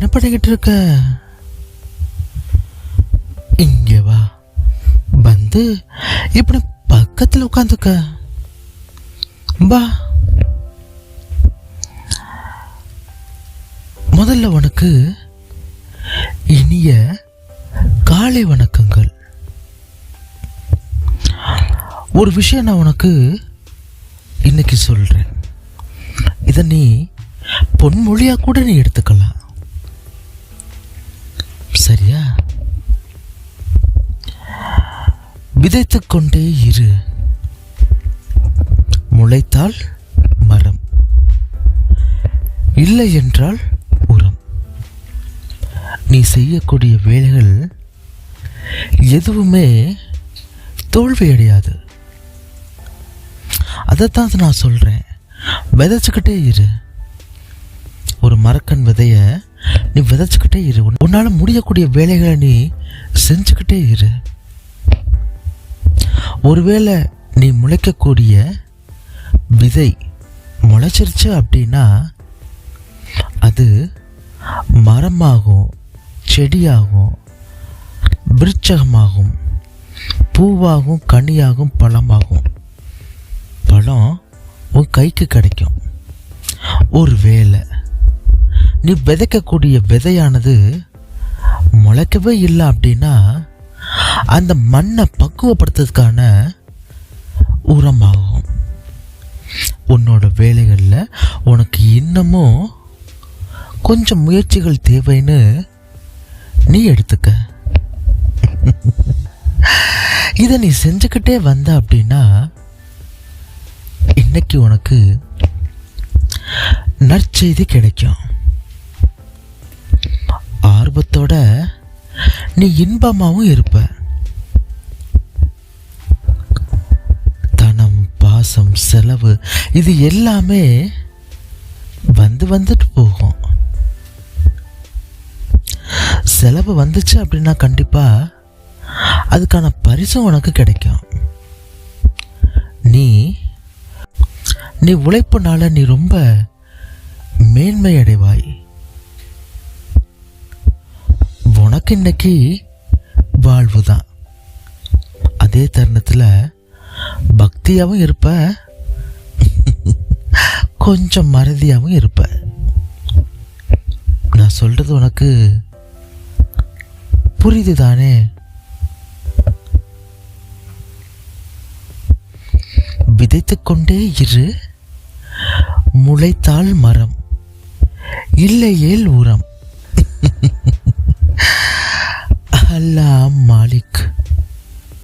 என்ன பண்ணிக்கிட்டு இருக்க? இங்கே வா. வந்து இப்படி பக்கத்தில் உட்காந்துக்க. வா. முதல்ல உனக்கு இனிய காலை வணக்கங்கள். ஒரு விஷயம் நான் உனக்கு இன்னைக்கு சொல்றேன். இதை நீ பொன்மொழியாக கூட நீ எடுத்துக்கலாம். சரியா? விதைத்துக் கொண்டே இரு. முளைத்தால் மரம். இல்லை என்றால் உரம். நீ செய்யக்கூடிய வேலைகள் எதுவுமே தோல்வி அடையாது. அதைத்தான் நான் சொல்றேன். விதைச்சுக்கிட்டே இரு. ஒரு மரக்கன் விதையை நீ விதைச்சுக்கிட்டே இரு. உன்னால் முடியக்கூடிய வேலைகளை நீ செஞ்சுக்கிட்டே இரு. ஒருவேளை நீ முளைக்கக்கூடிய விதை முளைச்சிருச்சு அப்படின்னா அது மரமாகும் செடியாகும் விருட்சகமாகும் பூவாகும் கனியாகும் பழமாகும். பழம் உன் கைக்கு கிடைக்கும். ஒரு வேலை நீ விதைக்கக்கூடிய விதையானது முளைக்கவே இல்லை அப்படின்னா அந்த மண்ணை பக்குவப்படுத்துறதுக்கான உரமாகும். உன்னோட வேலைகளில் உனக்கு இன்னமும் கொஞ்சம் முயற்சிகள் தேவைன்னு நீ எடுத்துக்க. இதை நீ செஞ்சுக்கிட்டே வந்த அப்படின்னா இன்னைக்கு உனக்கு நற்செய்தி கிடைக்கும். ஞாபகத்தோட நீ இன்பமாகவும் இருப்ப. தனம் பாசம் செலவு இது எல்லாமே வந்து வந்துட்டு போகும். செலவு வந்துச்சு அப்படின்னா கண்டிப்பாக அதுக்கான பரிசும் உனக்கு கிடைக்கும். நீ நீ உழைப்புனால நீ ரொம்ப மேன்மை அடைவாய் உனக்கு இன்னைக்கு வாழ்வு தான் அதே தருணத்தில் பக்தியாகவும் இருப்ப. கொஞ்சம் மறதியாகவும் இருப்ப. நான் சொல்கிறது உனக்கு புரியுது தானே விதைத்து கொண்டே இரு. முளைத்தால் மரம். இல்லையேல் உரம்.